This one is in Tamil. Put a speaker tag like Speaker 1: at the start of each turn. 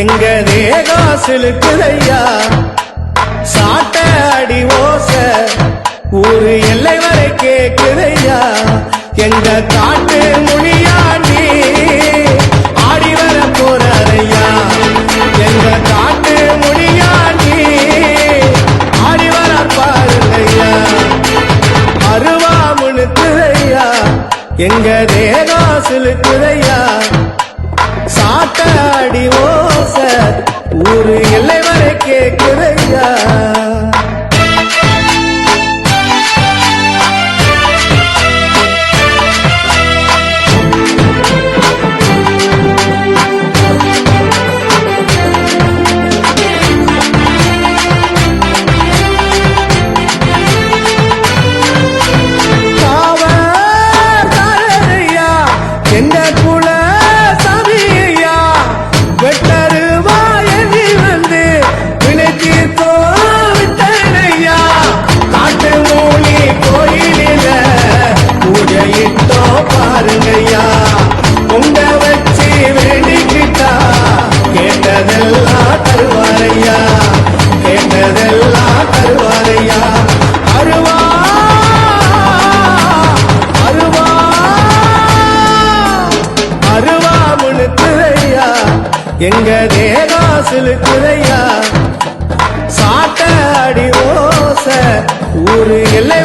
Speaker 1: எங்க தேகம் சிலுக்குதையா? சாட்ட அடி ஓச ஒரு எல்லை வரை கேக்குதையா? எங்க காட்டு மொழியாண்டி ஆடி வர போறாரையா? எங்க காட்டு மொழியாண்டி ஆடி வர பாருங்கய்யா? அருவா முணுக்குதையா எங்க தேகம் சிலுக்குதையா? சாட்ட ஓச. ஊரு எல்லை வரை கேட்குறையா எங்க தேகம் சிலுக்குதையா சாட்ட அடி ஓச ஊரு எல்லை